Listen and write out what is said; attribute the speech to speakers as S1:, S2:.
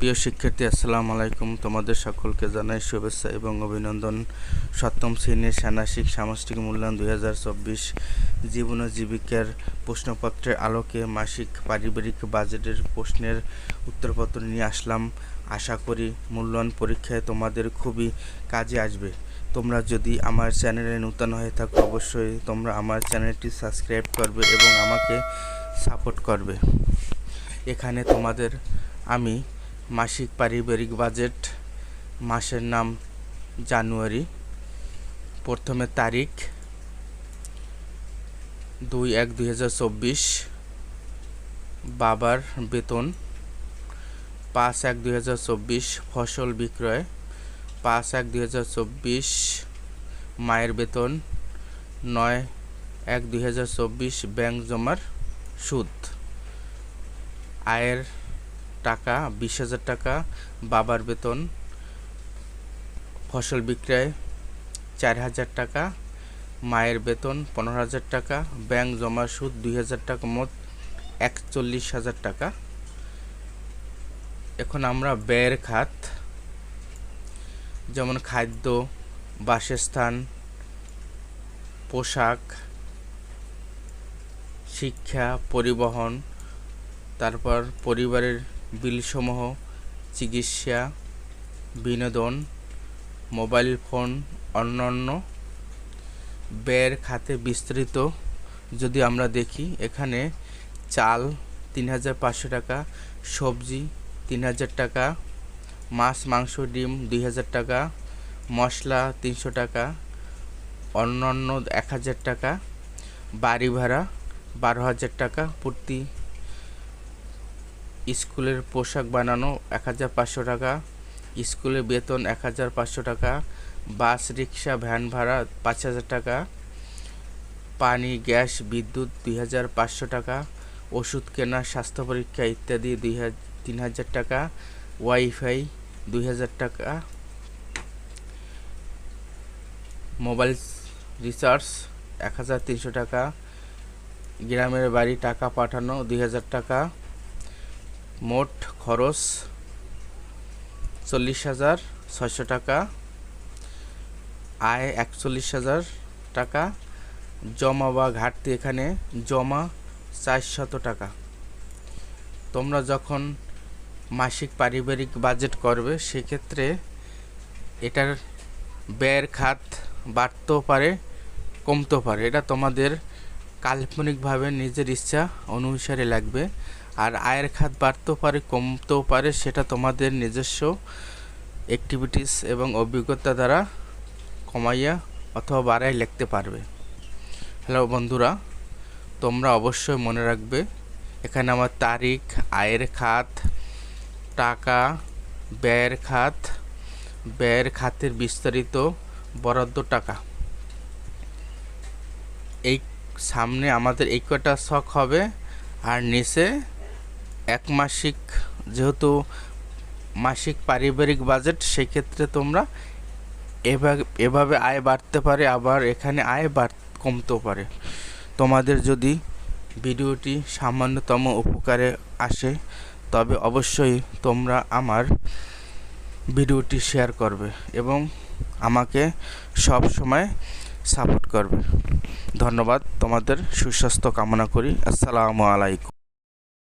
S1: প্রিয় শিক্ষার্থী, আসসালামু আলাইকুম। তোমাদের সকলকে জানাই শুভেচ্ছা এবং অভিনন্দন। সপ্তম শ্রেণির ষান্মাসিক সামষ্টিক মূল্যায়ন দুই হাজার চব্বিশ জীবন জীবিকার প্রশ্নপত্রের আলোকে মাসিক পারিবারিক বাজেটের প্রশ্নের উত্তরপত্র নিয়ে আসলাম। আশা করি মূল্যায়ন পরীক্ষায় তোমাদের খুবই কাজে আসবে। তোমরা যদি আমার চ্যানেলে নূতন হয়ে থাকো, অবশ্যই তোমরা আমার চ্যানেলটি সাবস্ক্রাইব করবে এবং আমাকে সাপোর্ট করবে। এখানে তোমাদের আমি মাসিক পারিবারিক বাজেট মাসের নাম জানুয়ারি। প্রথমে তারিখ দুই এক দুই বাবার বেতন পাঁচ এক দুই ফসল বিক্রয় পাঁচ এক দুই মায়ের বেতন নয় এক দুই ব্যাংক জমার সুদ। আয়ের টাকা, বিশ হাজার টাকা, বাবার বেতন, ফসল বিক্রয়, চার হাজার টাকা, মায়ের বেতন, পনেরো হাজার টাকা, ব্যাংক জমা সুদ, দুই হাজার টাকা মোট একচল্লিশ হাজার টাকা। এখন আমরা ব্যয়ের খাত, যেমন খাদ্য, বাসস্থান, পোশাক, শিক্ষা, পরিবহন, তারপর পরিবারের বিলসমূহ, চিকিৎসা, বিনোদন, মোবাইল ফোন, অন্যান্য। ব্যয়ের খাতে বিস্তৃত। যদি আমরা দেখি, এখানে চাল তিন হাজার পাঁচশো টাকা, সবজি তিন হাজার টাকা, মাছ, মাংস, ডিম দুই হাজার টাকা, মশলা তিনশো টাকা, অন্যান্য এক হাজার টাকা, বাড়ি ভাড়া বারো হাজার টাকা প্রতি স্কুলের পোশাক বানানো এক হাজার পাঁচশো টাকা, স্কুলের বেতন এক হাজার পাঁচশো টাকা, বাস, রিক্সা, ভ্যান ভাড়া পাঁচ হাজার টাকা, পানি, গ্যাস, বিদ্যুৎ দুই হাজার পাঁচশো টাকা, ওষুধ কেনা, স্বাস্থ্য পরীক্ষা ইত্যাদি দুই তিন হাজার টাকা, ওয়াইফাই দুই হাজার টাকা, মোবাইল রিচার্জ এক হাজার তিনশো টাকা, গ্রামের বাড়ি টাকা পাঠানো দুই হাজার টাকা মোট খরচ চল্লিশ হাজার ছয়শো টাকা, আয় একচল্লিশ হাজার টাকা, জমা বা ঘাটতি এখানে জমা চারশত টাকা। তোমরা যখন মাসিক পারিবারিক বাজেট করবে, সেক্ষেত্রে এটার ব্যয়ের খাত বাড়তেও পারে, কমতেও পারে। এটা তোমাদের কাল্পনিকভাবে নিজের ইচ্ছা অনুসারে লাগবে। আর আয়ের খাত বাড়তেও পারে, কমতেও পারে, সেটা তোমাদের নিজস্ব অ্যাক্টিভিটিস এবং অভিজ্ঞতা দ্বারা কমাইয়া অথবা বাড়াই লিখতে পারবে। হ্যালো বন্ধুরা, তোমরা অবশ্যই মনে রাখবে, এখানে আমার তারিখ, আয়ের খাত, টাকা, ব্যয়ের খাত, ব্যয়ের খাতের বিস্তারিত বরাদ্দ টাকা। এই সামনে আমাদের এই কটা শখ হবে, আর নিচে এক মাসিক যেহেতু মাসিক পারিবারিক বাজেট, সেক্ষেত্রে তোমরা এভাবে এভাবে আয় বাড়তে পারে, আবার এখানে আয় বাড়, কমতেও পারে। তোমাদের যদি ভিডিওটি সামান্যতম উপকারে আসে, তবে অবশ্যই তোমরা আমার ভিডিওটি শেয়ার করবে এবং আমাকে সব সময় সাপোর্ট করবে। ধন্যবাদ, তোমাদের সুস্বাস্থ্য কামনা করি। আসসালামু আলাইকুম।